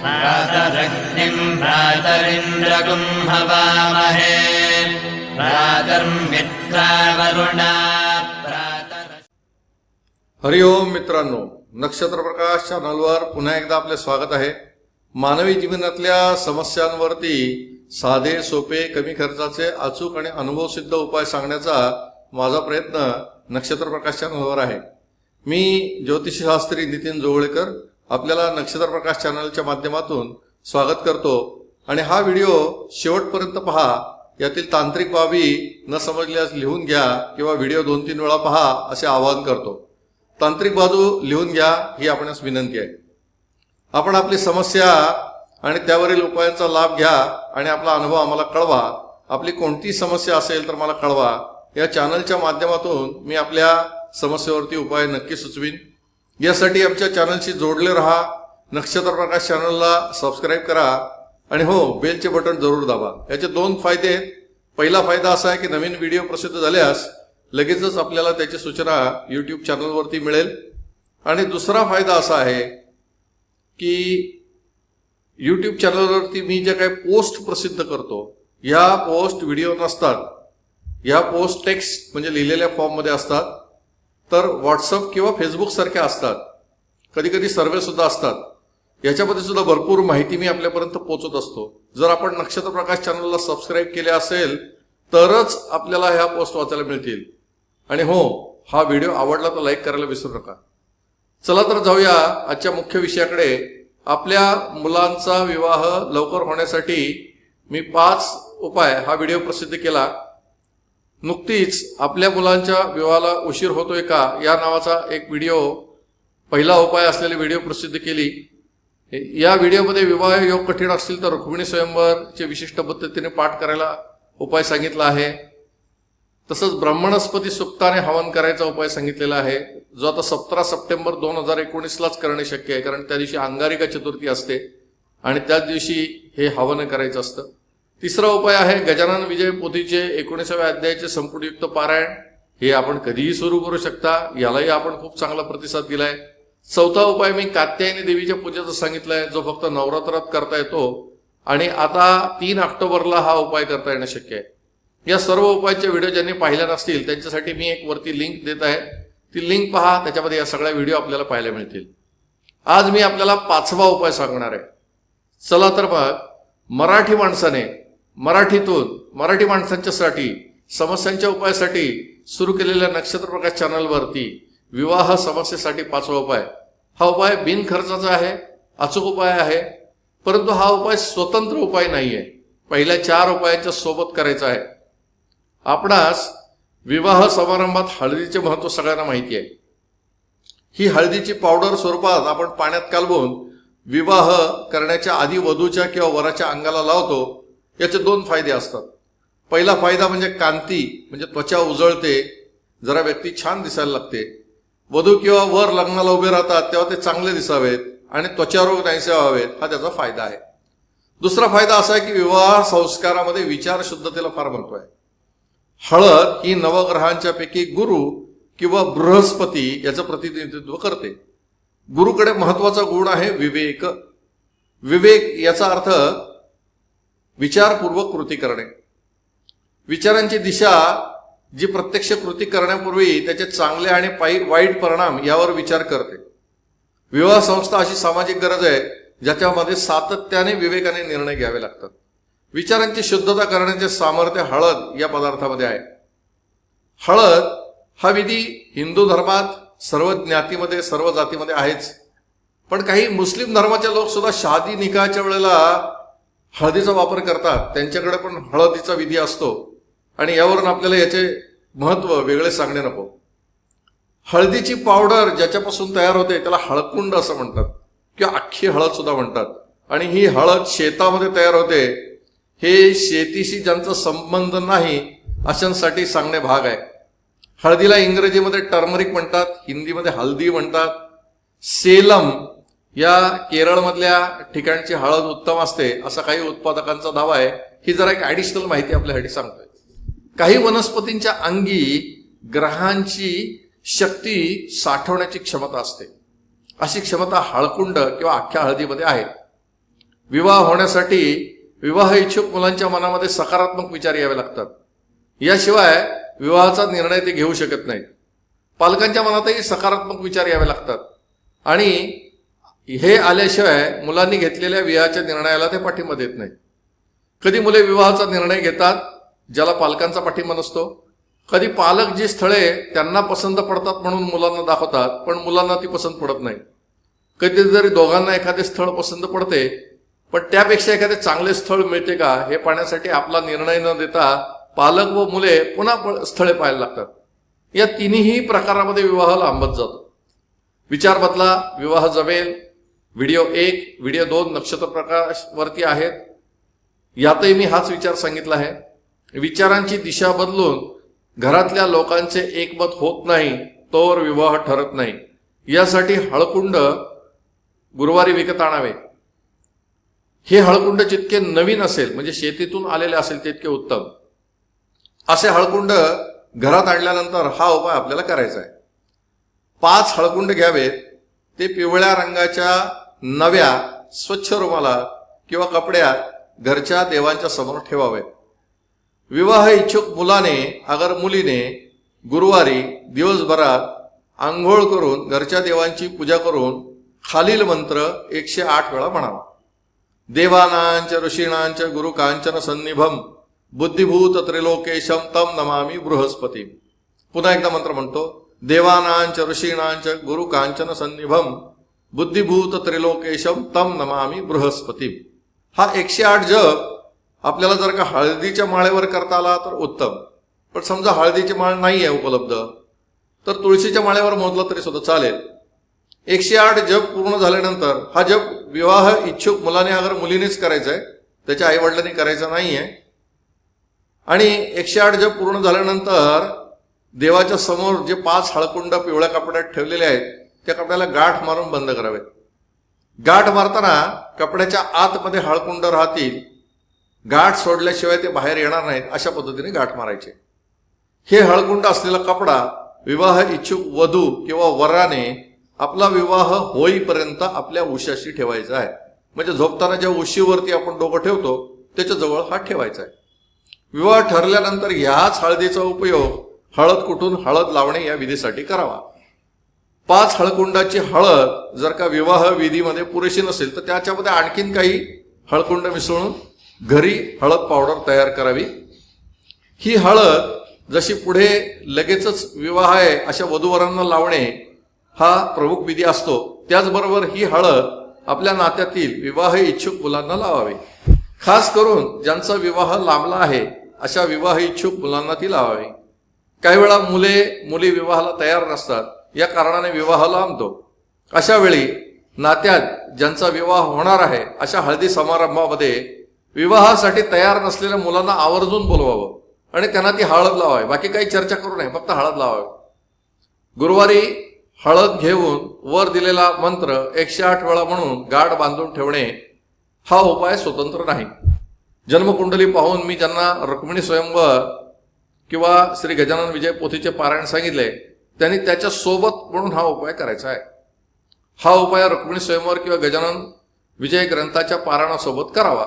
प्रातरग्निम् प्रातरिन्द्रगुम् हवामहे प्रातर्मित्रावरुणा प्रातर हरिओम मित्रांनो नक्षत्र प्रकाश चॅनलवर पुन्हा एकदा आपले स्वागत आहे. मानवी जीवनातल्या समस्यांवरती साधे सोपे कमी खर्चाचे अचूक आणि अनुभवसिद्ध उपाय सांगण्याचा माझा प्रयत्न नक्षत्र प्रकाश चॅनलवर आहे. मी ज्योतिषशास्त्री नितीन जोवळेकर आपल्याला नक्षत्र प्रकाश चॅनलच्या माध्यमातून स्वागत करतो. आणि हा व्हिडिओ शेवटपर्यंत पहा. यातील तांत्रिक बाबी न समजल्यास लिहून घ्या किंवा व्हिडिओ दोन तीन वेळा पहा असे आवाहन करतो. तांत्रिक बाजू लिहून घ्या ही आपणास विनंती आहे. आपण आपली समस्या आणि त्यावरील उपायांचा लाभ घ्या आणि आपला अनुभव आम्हाला कळवा. आपली कोणती समस्या असेल तर मला कळवा. या चॅनलच्या माध्यमातून मी आपल्या समस्येवरती उपाय नक्की सुचवीन. यासाठी आमच्या चॅनलशी जोडले राहा नक्षत्र प्रकाश चॅनलला सबस्क्राईब करा आणि हो बेलचे बटन जरूर दाबा. याचे दोन फायदे आहेत. पहिला फायदा असा आहे की नवीन व्हिडिओ प्रसिद्ध झाल्यास लगेचच आपल्याला त्याची सूचना यूट्यूब चॅनलवरती मिळेल. आणि दुसरा फायदा असा आहे की यूट्यूब चॅनलवरती मी जे काही पोस्ट प्रसिद्ध करतो या पोस्ट व्हिडिओ नसतात. या पोस्ट टेक्स्ट म्हणजे लिहिलेल्या फॉर्ममध्ये असतात. तर व्हॉट्सअप किंवा फेसबुक सारख्या असतात. कधी कधी सर्वे सुद्धा असतात. याच्यामध्ये सुद्धा भरपूर माहिती मी आपल्यापर्यंत पोहोचत असतो. जर आपण नक्षत्र प्रकाश चॅनलला सबस्क्राईब केले असेल तरच आपल्याला ह्या पोस्ट वाचायला मिळतील. आणि हो हा व्हिडिओ आवडला तर लाईक करायला विसरू नका. चला तर जाऊया आजच्या मुख्य विषयाकडे. आपल्या मुलांचा विवाह लवकर होण्यासाठी मी पाच उपाय हा व्हिडिओ प्रसिद्ध केला. नुकतीच आपल्या मुलांच्या विवाहाला उशीर होतोय का या नावाचा एक व्हिडिओ पहिला उपाय असलेली व्हिडिओ प्रसिद्ध केली. या व्हिडिओमध्ये विवाह योग कठीण असतील तर रुक्मिणी स्वयंवरचे विशिष्ट पद्धतीने पाठ करायला उपाय सांगितला आहे. तसंच ब्रह्मणस्पती सुक्ताने हवन करायचा उपाय सांगितलेला आहे जो आता सतरा सप्टेंबर दोन हजार एकोणीसलाच करणे शक्य आहे कारण त्या दिवशी अंगारिका चतुर्थी असते आणि त्याच दिवशी हे हवन करायचं असतं. तिसरा उपाय आहे गजानन विजय पोथीचे एकोणीसाव्या अध्यायाचे संपुटयुक्त पारायण. हे आपण कधीही सुरू करू शकता. यालाही आपण खूप चांगला प्रतिसाद दिलाय. चौथा उपाय मी कात्यायनी देवीच्या पूजेचा सांगितलाय जो फक्त नवरात्रात करता येतो. आणि आता तीन ऑक्टोबरला हा उपाय करता येणं शक्य आहे. या सर्व उपायाचे व्हिडिओ ज्यांनी पाहिल्या नसतील त्यांच्यासाठी मी एक वरती लिंक देत आहे. ती लिंक पहा त्याच्यामध्ये या सगळ्या व्हिडिओ आपल्याला पाहायला मिळतील. आज मी आपल्याला पाचवा उपाय सांगणार आहे. चला तर मग मराठी माणसाने मराठीतून मराठी माणसांच्यासाठी समस्यांच्या उपायासाठी सुरू केलेल्या नक्षत्र प्रकाश चॅनलवरती विवाह समस्येसाठी पाचवा उपाय. हा उपाय बिनखर्चाचा आहे अचूक उपाय आहे परंतु हा उपाय स्वतंत्र उपाय नाही आहे पहिल्या चार उपायांच्या सोबत करायचा आहे. आपणास विवाह समारंभात हळदीचे महत्त्व सगळ्यांना माहिती आहे. ही हळदीची पावडर स्वरूपात आपण पाण्यात कालवून विवाह करण्याच्या आधी वधूच्या किंवा वराच्या अंगाला लावतो याचे दोन फायदे असतात. पहिला फायदा म्हणजे कांती म्हणजे त्वचा उजळते जरा व्यक्ती छान दिसायला लागते. वधू किंवा वर लग्नाला उभे राहतात तेव्हा ते चांगले दिसावेत आणि त्वचारोग नाहीसे व्हावेत हा त्याचा फायदा आहे. दुसरा फायदा असा आहे की विवाह संस्कारामध्ये विचार शुद्धतेला फार महत्त्व आहे. हळद ही नवग्रहांच्या पैकी गुरु किंवा बृहस्पती याचं प्रतिनिधित्व करते. गुरुकडे महत्त्वाचा गुण आहे विवेक. विवेक याचा अर्थ विचारपूर्वक कृती करणे. विचारांची दिशा जी प्रत्यक्ष कृती करण्यापूर्वी त्याचे चांगले आणि पायी वाईट परिणाम यावर विचार करते. विवाह संस्था अशी सामाजिक गरज आहे ज्याच्यामध्ये सातत्याने विवेकाने निर्णय घ्यावे लागतात. विचारांची शुद्धता करण्याचे सामर्थ्य हळद या पदार्थामध्ये आहे. हळद हा विधी हिंदू धर्मात सर्व ज्ञातीमध्ये सर्व जातीमध्ये आहेच. पण काही मुस्लिम धर्माचे लोक सुद्धा शादी निकाच्या वेळेला हळदीचा वापर करतात त्यांच्याकडे पण हळदीचा विधी असतो. आणि यावरून आपल्याला याचे महत्त्व वेगळे सांगणे नको. हळदीची पावडर ज्याच्यापासून तयार होते त्याला हळकुंड असं म्हणतात. किंवा अख्खी हळद सुद्धा म्हणतात. आणि ही हळद शेतामध्ये तयार होते हे शेतीशी ज्यांचा संबंध नाही अशांसाठी सांगणे भाग आहे. हळदीला इंग्रजीमध्ये टर्मरिक म्हणतात हिंदीमध्ये हल्दी म्हणतात. सेलम या केरळमधल्या ठिकाणची हळद उत्तम असते असा काही उत्पादकांचा दावा आहे. ही जरा एक ऍडिशनल माहिती आपल्यासाठी सांगतोय. काही वनस्पतींच्या अंगी ग्रहांची शक्ती साठवण्याची क्षमता असते. अशी क्षमता हळकुंड किंवा अख्ख्या हळदीमध्ये आहे. विवाह होण्यासाठी विवाह इच्छुक मुलांच्या मनामध्ये सकारात्मक विचार यावे लागतात. याशिवाय विवाहाचा निर्णय ते घेऊ शकत नाहीत. पालकांच्या मनातही सकारात्मक विचार यावे लागतात. आणि हे आल्याशिवाय मुलांनी घेतलेल्या विवाहाच्या निर्णयाला ते पाठिंबा देत नाहीत. कधी मुले विवाहाचा निर्णय घेतात ज्याला पालकांचा पाठिंबा नसतो. कधी पालक जी स्थळे त्यांना पसंत पडतात म्हणून मुलांना दाखवतात पण मुलांना ती पसंत पडत नाही. कधीतरी दोघांना एखादे स्थळ पसंत पडते पण त्यापेक्षा एखादे चांगले स्थळ मिळते का हे पाहण्यासाठी आपला निर्णय न देता पालक व मुले पुन्हा प- स्थळे पाहायला लागतात. या तिन्ही प्रकारामध्ये विवाह लांबत जातो. विचार बदला विवाह जमेल व्हिडिओ एक व्हिडिओ दोन नक्षत्र प्रकाश वरती आहेत. यातही मी हाच विचार सांगितला आहे. विचारांची दिशा बदलून घरातल्या लोकांचे एकमत होत नाही तोवर विवाह ठरत नाही. यासाठी हळकुंड गुरुवारी विकत आणावे. हे हळकुंड जितके नवीन असेल म्हणजे शेतीतून आलेले असेल तितके उत्तम. असे हळकुंड घरात आणल्यानंतर हा उपाय आपल्याला करायचा आहे. पाच हळकुंड घ्यावेत ते पिवळ्या रंगाच्या नव्या स्वच्छ रुमाला किंवा कपड्यात घरच्या देवांच्या समोर ठेवावेत. विवाह इच्छुक मुलाने अगर मुलीने गुरुवारी दिवसभरात आंघोळ करून घरच्या देवांची पूजा करून खालील मंत्र एकशे आठ वेळा म्हणावा. देवानांच ऋषीणांच गुरु कांचन सन्निभम बुद्धिभूत त्रिलोकेशम तम नमामी बृहस्पती पुन्हा एकदा मंत्र म्हणतो. देवानांच ऋषीणांच गुरु कांचन सन्निभम बुद्धिभूत त्रिलोकेशम तम नमामी बृहस्पती हा एकशे आठ जप आपल्याला जर का हळदीच्या माळेवर करता आला तर उत्तम. पण समजा हळदीची माळ नाही आहे उपलब्ध तर तुळशीच्या माळेवर मोजलं तरी सुद्धा चालेल. एकशे आठ जप पूर्ण झाल्यानंतर हा जप विवाह इच्छुक मुलाने अगर मुलीनेच करायचा आहे त्याच्या आईवडिलांनी करायचा नाही आहे आणि एकशे आठ जप पूर्ण झाल्यानंतर देवाच्या समोर जे पाच हळकुंड पिवळ्या कपड्यात ठेवलेले आहेत त्या कपड्याला गाठ मारून बंद करावेत गाठ मारताना कपड्याच्या आतमध्ये हळकुंड राहतील. गाठ सोडल्याशिवाय ते बाहेर येणार नाहीत अशा पद्धतीने गाठ मारायचे. हे हळकुंड असलेला कपडा विवाह इच्छुक वधू किंवा वराने आपला विवाह होईपर्यंत आपल्या उशाशी ठेवायचा आहे. म्हणजे झोपताना ज्या उशीवरती आपण डोकं ठेवतो त्याच्याजवळ हा ठेवायचा आहे. विवाह ठरल्यानंतर ह्याच हळदीचा उपयोग हळद कुठून हळद लावणे या विधीसाठी करावा. पाच हळकुंडाची हळद जर का विवाह विधीमध्ये पुरेशी नसेल तर त्याच्यामध्ये आणखीन काही हळकुंड मिसळून घरी हळद पावडर तयार करावी. ही हळद जशी पुढे लगेचच विवाह आहे अशा वधूवरांना लावणे हा प्रमुख विधी असतो. त्याचबरोबर ही हळद आपल्या नात्यातील विवाह इच्छुक मुलांना लावावी. खास करून ज्यांचा विवाह लांबला आहे अशा विवाह इच्छुक मुलांना ती लावावी. काही वेळा मुले मुली विवाहाला तयार नसतात. या कारणाने विवाह लांबतो अशा वेळी नात्यात ज्यांचा विवाह होणार आहे अशा हळदी समारंभामध्ये विवाहासाठी तयार नसलेल्या मुलांना आवर्जून बोलवावं आणि त्यांना ती हळद लावावी. बाकी काही चर्चा करू नये फक्त हळद लावावी. गुरुवारी हळद घेऊन वर दिलेला मंत्र एकशे आठ वेळा म्हणून गाठ बांधून ठेवणे हा उपाय स्वतंत्र नाही. जन्मकुंडली पाहून मी ज्यांना रुक्मिणी स्वयंवर किंवा श्री गजानन विजय पोथीचे पारायण सांगितले त्यांनी त्याच्या सोबत म्हणून हा उपाय करायचा आहे. हा उपाय रुक्मिणी स्वयंवर किंवा गजानन विजय ग्रंथाच्या पारायणासोबत करावा.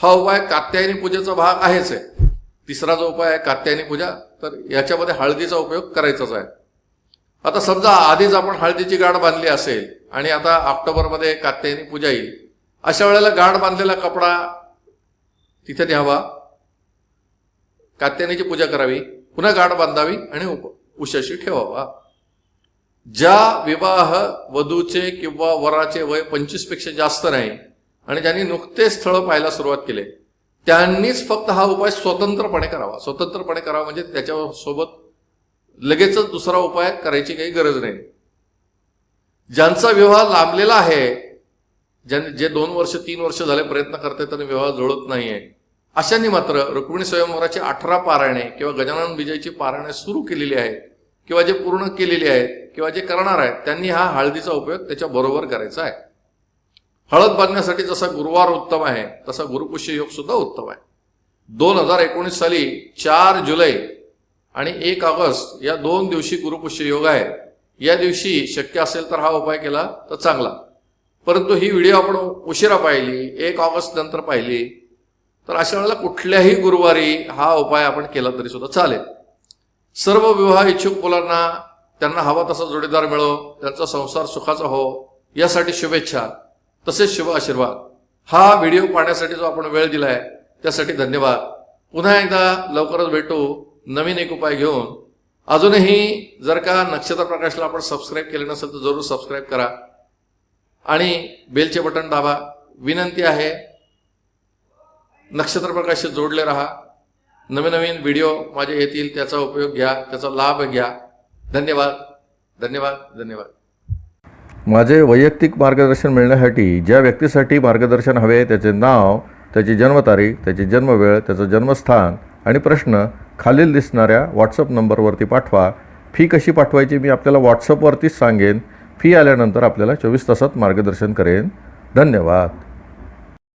हा उपाय कात्यायनी पूजेचा भाग आहेच आहे. तिसरा जो उपाय आहे कात्यायनी पूजा तर याच्यामध्ये हळदीचा उपयोग करायचाच आहे. आता समजा आधीच आपण हळदीची गाठ बांधली असेल आणि आता ऑक्टोबरमध्ये कात्यायनी पूजा येईल अशा वेळेला गाठ बांधलेला कपडा तिथे न्यावा. कात्यायनीची पूजा करावी पुन्हा गाठ बांधावी आणि उप उशाशी ठेवावा. ज्या विवाह वधूचे किंवा वराचे वय पंचवीसपेक्षा जास्त नाही आणि ज्यांनी नुकतेच स्थळ पाहायला सुरुवात केले त्यांनीच फक्त हा उपाय स्वतंत्रपणे करावा. स्वतंत्रपणे करावा म्हणजे त्याच्या सोबत लगेचच दुसरा उपाय करायची काही गरज नाही. ज्यांचा विवाह लांबलेला आहे ज्यांनी जे दोन वर्ष तीन वर्ष झाले प्रयत्न करते त्यांनी विवाह जुळत नाहीये अशांनी मात्र रुक्मिणी स्वयंवराची अठरा पारायणे किंवा गजानन विजयची पारायणे सुरू केलेली आहेत किंवा जे पूर्ण केलेली आहेत किंवा जे करणार आहेत त्यांनी हा हळदीचा उपयोग त्याच्या बरोबर करायचा आहे. हळद बांधण्यासाठी जसा गुरुवार उत्तम आहे तसा गुरुपुष्य योग सुद्धा उत्तम आहे. दोन हजार एकोणीस साली चार जुलै आणि एक ऑगस्ट या दोन दिवशी गुरुपुष्य योग आहे या दिवशी शक्य असेल तर हा उपाय केला तर चांगला. परंतु ही व्हिडिओ आपण उशिरा पाहिली एक ऑगस्ट नंतर पाहिली तर अशा वेळेला कुठल्याही गुरुवारी हा उपाय आपण केला तरी सुद्धा चालेल. सर्व विवाह इच्छुक मुलांना त्यांना हवा तसा जोडीदार मिळो त्यांचा संसार सुखाचा हो यासाठी शुभेच्छा तसेच शुभ आशीर्वाद. हा व्हिडिओ पाहण्यासाठी जो आपण वेळ दिलाय त्यासाठी धन्यवाद. पुन्हा एकदा लवकरच भेटू नवीन एक उपाय घेऊन. अजूनही जर का नक्षत्र प्रकाशला आपण सबस्क्राईब केले नसेल तर जरूर सबस्क्राईब करा. आणि बेलचे बटन दाबा. विनंती आहे नक्षत्र प्रकाश जोडले राहा. नवीन नवीन व्हिडिओ माझे येतील त्याचा उपयोग घ्या त्याचा लाभ घ्या. धन्यवाद. धन्यवाद. धन्यवाद. माझे वैयक्तिक मार्गदर्शन मिळण्यासाठी ज्या व्यक्तीसाठी मार्गदर्शन हवे त्याचे नाव त्याची जन्मतारीख त्याची जन्मवेळ त्याचं जन्मस्थान आणि प्रश्न खालील दिसणाऱ्या व्हॉट्सअप नंबरवरती पाठवा. फी कशी पाठवायची मी आपल्याला व्हॉट्सअपवरतीच सांगेन. फी आल्यानंतर आपल्याला चोवीस तासात मार्गदर्शन करेन. धन्यवाद.